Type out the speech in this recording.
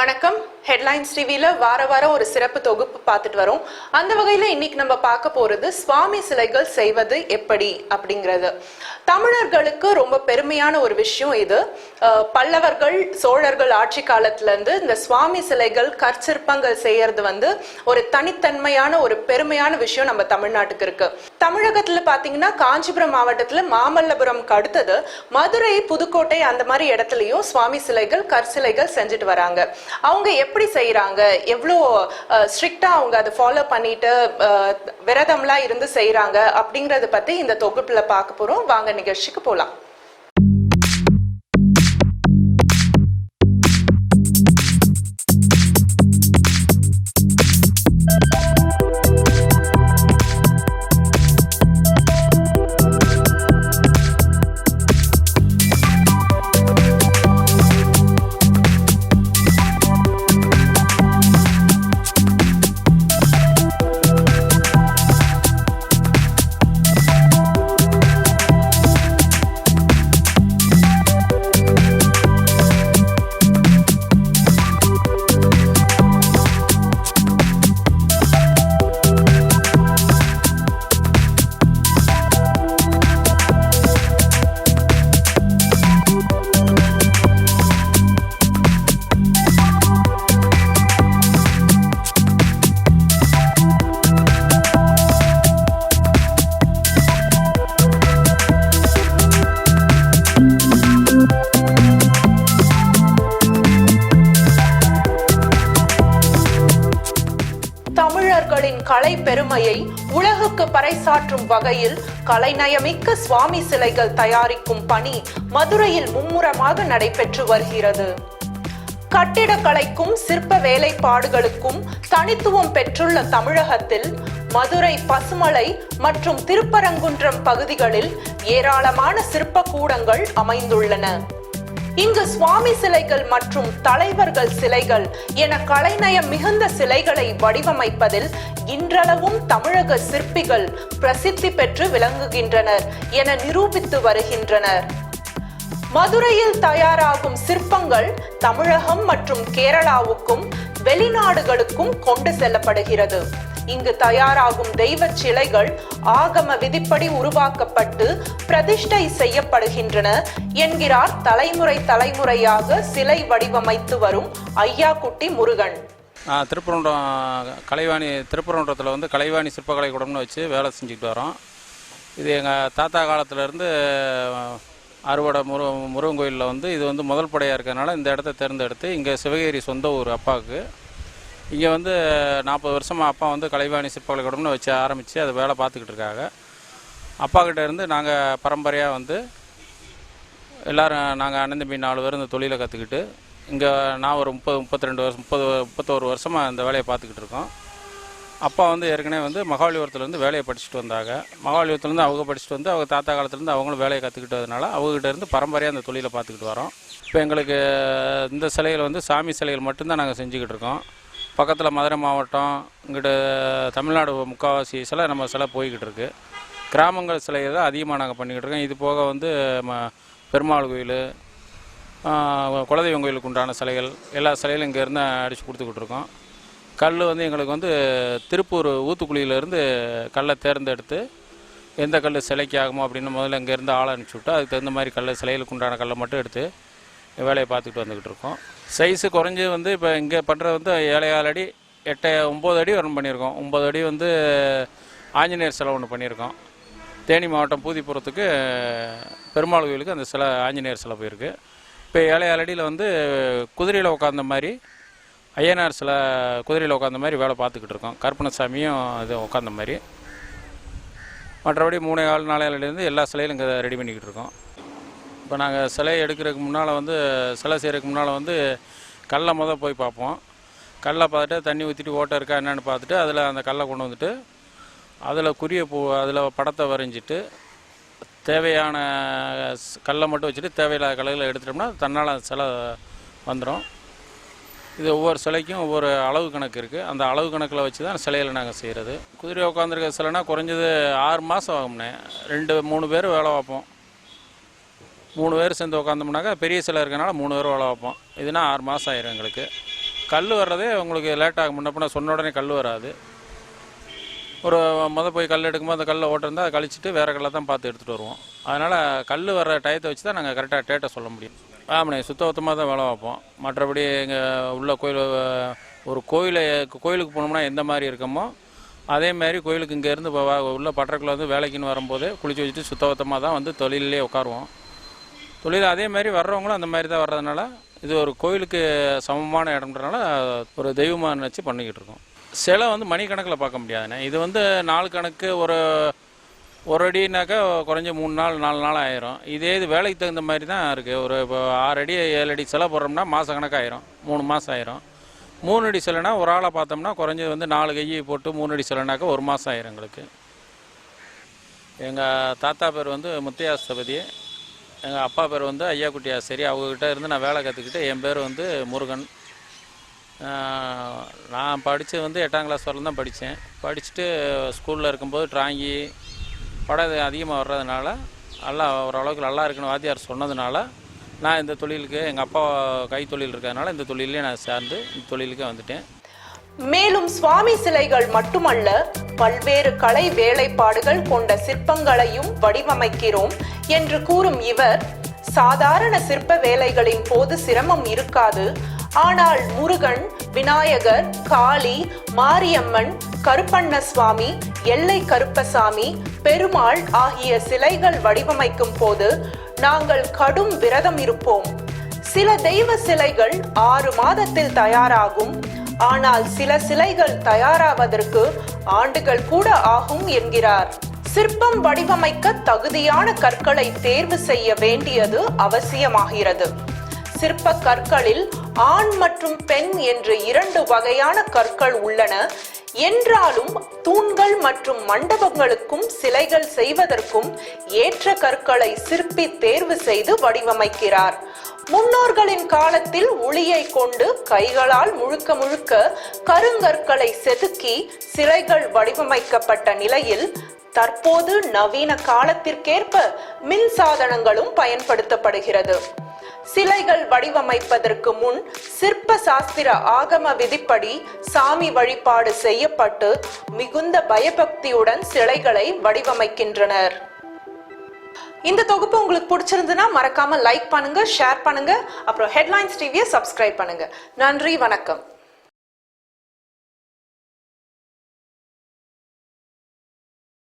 வணக்கம். ஹெட்லைன்ஸ் டிவியில் வார வாரம் ஒரு சிறப்பு தொகுப்பு பார்த்துட்டு வரோம். அந்த வகையில இன்னைக்கு நம்ம பார்க்க போறது சுவாமி சிலைகள் செய்வது எப்படி அப்படிங்கிறது. தமிழர்களுக்கு ரொம்ப பெருமையான ஒரு விஷயம் இது. பல்லவர்கள் சோழர்கள் ஆட்சி காலத்துல இருந்து இந்த சுவாமி சிலைகள் கற்சிற்பங்கள் செய்யறது வந்து ஒரு தனித்தன்மையான ஒரு பெருமையான விஷயம் நம்ம தமிழ்நாட்டுக்கு இருக்கு. தமிழகத்துல பாத்தீங்கன்னா காஞ்சிபுரம் மாவட்டத்துல மாமல்லபுரம்க்கு அடுத்தது மதுரை புதுக்கோட்டை அந்த மாதிரி இடத்துலயும் சுவாமி சிலைகள் கற்சிலைகள் செஞ்சுட்டு வராங்க. அவங்க எப்படி செய்யறாங்க எவ்வளோ ஸ்ட்ரிக்டா அவங்க அதை ஃபாலோ பண்ணிட்டு அஹ், விரதம்லாம் இருந்து செய்யறாங்க அப்படிங்கறத பத்தி இந்த தொகுப்புல பார்க்க போறோம். வாங்க நிகழ்ச்சிக்கு போகலாம் பெருமையை உலகுக்கு பறைசாற்றும் வகையில் கலைநயமிக்க சுவாமி சிலைகள் தயாரிக்கும் பணி மதுரையில் மும்முரமாக நடைபெற்று வருகிறது. கட்டிடக்கலைக்கும் சிற்ப வேலைப்பாடுகளுக்கும் தனித்துவம் பெற்றுள்ள தமிழகத்தில் மதுரை பசுமலை மற்றும் திருப்பரங்குன்றம் பகுதிகளில் ஏராளமான சிற்ப கூடங்கள் அமைந்துள்ளன. இங்கு சுவாமி சிலைகள் மற்றும் தலைவர்கள் சிலைகள் என கலைநயம் மிகுந்த சிலைகளை வடிவமைப்பதில் இன்றளவும் தமிழக சிற்பிகள் பிரசித்தி பெற்று விளங்குகின்றனர் என நிரூபித்து வருகின்றனர். மதுரையில் தயாராகும் சிற்பங்கள் தமிழகம் மற்றும் கேரளாவுக்கும் வெளிநாடுகளுக்கும் கொண்டு செல்லப்படுகிறது. இங்கு தயாராகும் தெய்வ சிலைகள் ஆகம விதிப்படி உருவாக்கப்பட்டு பிரதிஷ்டை செய்யப்படுகின்றன என்கிறார் தலைமுறை தலைமுறையாக சிலை வடிவமைத்து வரும் ஐயாக்குட்டி முருகன். திருப்பரங்குன்றம் கலைவாணி திருப்பரங்குன்றத்தில் வந்து கலைவாணி சிற்பக்கலை கூடம்னு வச்சு வேலை செஞ்சுக்கிட்டு வரோம். இது எங்கள் தாத்தா காலத்துலேருந்து அறுவடை முரு முருகன் கோயிலில் வந்து இது வந்து முதல் படையாக இருக்கிறதுனால இந்த இடத்த தேர்ந்தெடுத்து இங்கே சிவகிரி சொந்த ஊர் அப்பாவுக்கு இங்கே வந்து நாற்பது வருஷமாக அப்பா வந்து கலைவாணி சிற்பக்கலைக்கூடம்னு வச்சு ஆரம்பித்து அதை வேலை பார்த்துக்கிட்டு இருக்காங்க. அப்பா கிட்ட இருந்து நாங்கள் பரம்பரையாக வந்து எல்லோரும் நாங்கள் அண்ணன் தம்பி நாலு பேர் இந்த தொழிலை கற்றுக்கிட்டு இங்கே நான் ஒரு முப்பது முப்பத்தி ரெண்டு வருஷம் முப்பது முப்பத்தோரு வருஷமாக இந்த வேலையை பார்த்துக்கிட்டு இருக்கோம். அப்பா வந்து ஏற்கனவே வந்து மகாபலிபுரத்துலேருந்து வேலையை படிச்சுட்டு வந்தாங்க. மகாபலிபுரத்துலேருந்து அவங்க படிச்சுட்டு வந்து அவங்க தாத்தா காலத்துலேருந்து அவங்களும் வேலையை கற்றுக்கிட்டதுனால அவங்ககிட்ட இருந்து பரம்பரையாக அந்த தொழிலை பார்த்துக்கிட்டு வரோம். இப்போ எங்களுக்கு இந்த சிலைகள் வந்து சாமி சிலைகள் மட்டும்தான் நாங்கள் செஞ்சுக்கிட்டு இருக்கோம். பக்கத்தில் மதுரை மாவட்டம் இங்கிட்ட தமிழ்நாடு முக்கால்வாசி சிலை நம்ம சிலை போய்கிட்டு இருக்கு. கிராமங்கள் சிலையை தான் அதிகமாக நாங்கள் பண்ணிக்கிட்டு இருக்கோம். இது போக வந்து ம பெருமாள் கோயில் குலதெய்வம் கோயிலுக்கு உண்டான சிலைகள் எல்லா சிலைகளும் இங்கேருந்து அடித்து கொடுத்துக்கிட்டு இருக்கோம். கல் வந்து எங்களுக்கு வந்து திருப்பூர் ஊத்துக்குழியிலேருந்து கல்லை தேர்ந்தெடுத்து எந்த கல் சிலைக்கு ஆகுமோ அப்படின்னு முதல்ல இங்கேருந்து ஆள் அனுப்பிச்சி விட்டு அதுக்கு தகுந்த மாதிரி கல் சிலைகளுக்கு உண்டான கல்லை மட்டும் எடுத்து வேலையை பார்த்துக்கிட்டு வந்துக்கிட்டு இருக்கோம். சைஸு குறைஞ்சி வந்து இப்போ இங்கே பண்ணுறது வந்து ஏழையால் அடி எட்டு ஒம்பது அடி வரணும் பண்ணியிருக்கோம். ஒம்பது அடி வந்து ஆஞ்சநேயர் சிலை ஒன்று பண்ணியிருக்கோம். தேனி மாவட்டம் பூதிப்புறத்துக்கு பெருமாள் கோயிலுக்கு அந்த சிலை ஆஞ்சநேயர் சிலை போயிருக்கு. இப்போ ஏழையால் அடியில் வந்து குதிரையில் உட்காந்த மாதிரி ஐயனார் சில குதிரையில் உட்காந்த மாதிரி வேலை பார்த்துக்கிட்டு இருக்கோம். கருப்பணசாமியும் இது உட்காந்த மாதிரி. மற்றபடி மூணு ஆள் நாளையிலேருந்து எல்லா சிலையிலும் இங்கே ரெடி பண்ணிக்கிட்டு இருக்கோம். இப்போ நாங்கள் சிலை எடுக்கிறதுக்கு முன்னால் வந்து சிலை செய்கிறதுக்கு முன்னால் வந்து கல்லை முத போய் பார்ப்போம். கல்லை பார்த்துட்டு தண்ணி ஊற்றிட்டு ஓட்டை இருக்கா என்னென்னு பார்த்துட்டு அதில் அந்த கல்லை கொண்டு வந்துட்டு அதில் குறிய பூ அதில் படத்தை வரைஞ்சிட்டு தேவையான கல்லை மட்டும் வச்சுட்டு தேவையில்லாத கல்லுகளை எடுத்துட்டோம்னா தன்னால் அந்த சிலை வந்துடும். இது ஒவ்வொரு சிலைக்கும் ஒவ்வொரு அளவு கணக்கு இருக்குது அந்த அளவு கணக்கில் வச்சு தான் சிலையில் நாங்கள் செய்கிறது குதிரை உட்காந்துருக்க சிலைனா குறைஞ்சது ஆறு மாதம் ஆகும்னே. ரெண்டு மூணு பேர் வேலை பார்ப்போம். மூணு பேர் சேர்ந்து உட்காந்தோம்னாக்கா பெரிய சிலை இருக்கனால மூணு பேர் வேலை வைப்போம் இதுனா ஆறு மாதம் ஆயிரும் எங்களுக்கு. கல் வர்றதே உங்களுக்கு லேட்டாகும் முன்ன சொன்ன உடனே கல் வராது. ஒரு மொதல் போய் கல் எடுக்கும்போது அந்த கல்லை ஓட்டிருந்தா அதை கழிச்சிட்டு வேறு கல்லை தான் பார்த்து எடுத்துகிட்டு வருவோம். அதனால் கல் வர்ற டயத்தை வச்சு தான் நாங்கள் கரெக்டாக டேட்டை சொல்ல முடியும். ஆமாண்ணே சுத்தபத்தமாக தான் வேலை வைப்போம் மற்றபடி எங்கள் உள்ள கோயில் ஒரு கோயிலை கோயிலுக்கு போனோம்னா எந்த மாதிரி இருக்கமோ அதே மாதிரி கோயிலுக்கு இங்கேருந்து உள்ள பட்டறக்குள்ள வந்து வேலைக்குன்னு வரும்போது குளிச்சு வச்சுட்டு சுத்தபத்தமாக தான் வந்து தொழிலே உட்காருவோம் தொழில் அதே மாதிரி வர்றவங்களும் அந்த மாதிரி தான் வர்றதுனால இது ஒரு கோயிலுக்கு சமமான இடம்ன்றனால ஒரு தெய்வமாக நினச்சி பண்ணிக்கிட்டு இருக்கோம். சிலை வந்து மணிக்கணக்கில் பார்க்க முடியாதுண்ணே. இது வந்து நாள் கணக்கு ஒரு ஒரு அடினாக்கா குறைஞ்ச மூணு நாள் நாலு நாள் ஆயிரும். இதே இது வேலைக்கு தகுந்த மாதிரி தான் இருக்குது ஒரு இப்போ ஆறு அடி ஏழு அடி சிலை போடுறோம்னா மாத கணக்காயிரும் மூணு மாதம் ஆயிரும். மூணு அடி சிலைனா ஒரு ஆளை பார்த்தோம்னா குறைஞ்சது வந்து நாலு கையை போட்டு மூணு அடி சிலைனாக்கா ஒரு மாதம் ஆயிரும் எங்களுக்கு. எங்கள் தாத்தா பேர் வந்து முத்தையாஸ்தபதி எங்கள் அப்பா பேர் வந்து ஐயாக்குட்டி ஆசிரி அவங்கக்கிட்ட இருந்து நான் வேலை கற்றுக்கிட்டு என் பேர் வந்து முருகன். நான் படித்தது வந்து எட்டாம் கிளாஸ் வரலும் தான் படித்தேன் படிச்சுட்டு ஸ்கூலில் இருக்கும்போது ட்ராயிங்கி படம் அதிகமாக வர்றதுனால நல்லா ஓரளவுக்கு நல்லா இருக்குன்னு வாத்தியார் சொன்னதுனால நான் இந்த தொழிலுக்கு எங்கள் அப்பா கைத்தொழில் இருக்கிறதுனால இந்த தொழிலே நான் சேர்ந்து இந்த தொழிலுக்கே வந்துட்டேன். மேலும் சுவாமி சிலைகள் மட்டுமல்ல பல்வேறு கலை வேலைப்பாடுகள் கொண்ட சிற்பங்களையும் வடிவமைக்கிறோம் என்று கூறும் இவர் சாதாரண சிற்ப வேலைகளின் போது சிரமம் இருக்காது. ஆனால் முருகன் விநாயகர் காளி மாரியம்மன் கருப்பண்ண சுவாமி எல்லை கருப்பசாமி பெருமாள் ஆகிய சிலைகள் வடிவமைக்கும் போது நாங்கள் கடும் விரதம் இருப்போம். சில தெய்வ சிலைகள் ஆறு மாதத்தில் தயாராகும். ஆனால் சில சிலைகள் தயாராவதற்கு ஆண்டுகள் கூட ஆகும் என்கிறார். சிற்பம் வடிவமைக்க தகுதியான கற்களை தேர்வு செய்ய வேண்டியது அவசியமாகிறது. சிற்ப கற்களில் ஆண் மற்றும் பெண் என்று இரண்டு வகையான கற்கள் உள்ளன. என்றாலும் தூண்கள் மற்றும் மண்டபங்களுக்கும் சிலைகள் செய்வதற்கும் ஏற்ற கற்களை சிற்பி தேர்வு செய்து வடிவமைக்கிறார். முன்னோர்களின் காலத்தில் உளியை கொண்டு கைகளால் முழுக்க முழுக்க கருங்கற்களை செதுக்கி சிலைகள் வடிவமைக்கப்பட்ட நிலையில் தற்போது நவீன காலத்திற்கேற்ப மின் சாதனங்களும் பயன்படுத்தப்படுகிறது. சிலைகள் வடிவமைப்பதற்கு முன் சிற்ப சாஸ்திர ஆகம விதிப்படி சாமி வழிபாடு செய்யப்பட்டு மிகுந்த பயபக்தியுடன் சிலைகளை வடிவமைக்கின்றனர். இந்த தொகுப்பு உங்களுக்கு பிடிச்சிருந்ததுன்னா மறக்காம லைக் பண்ணுங்க ஷேர் பண்ணுங்க அப்புறம் ஹெட்லைன்ஸ் டிவியை சப்ஸ்கிரைப் பண்ணுங்க. நன்றி வணக்கம்.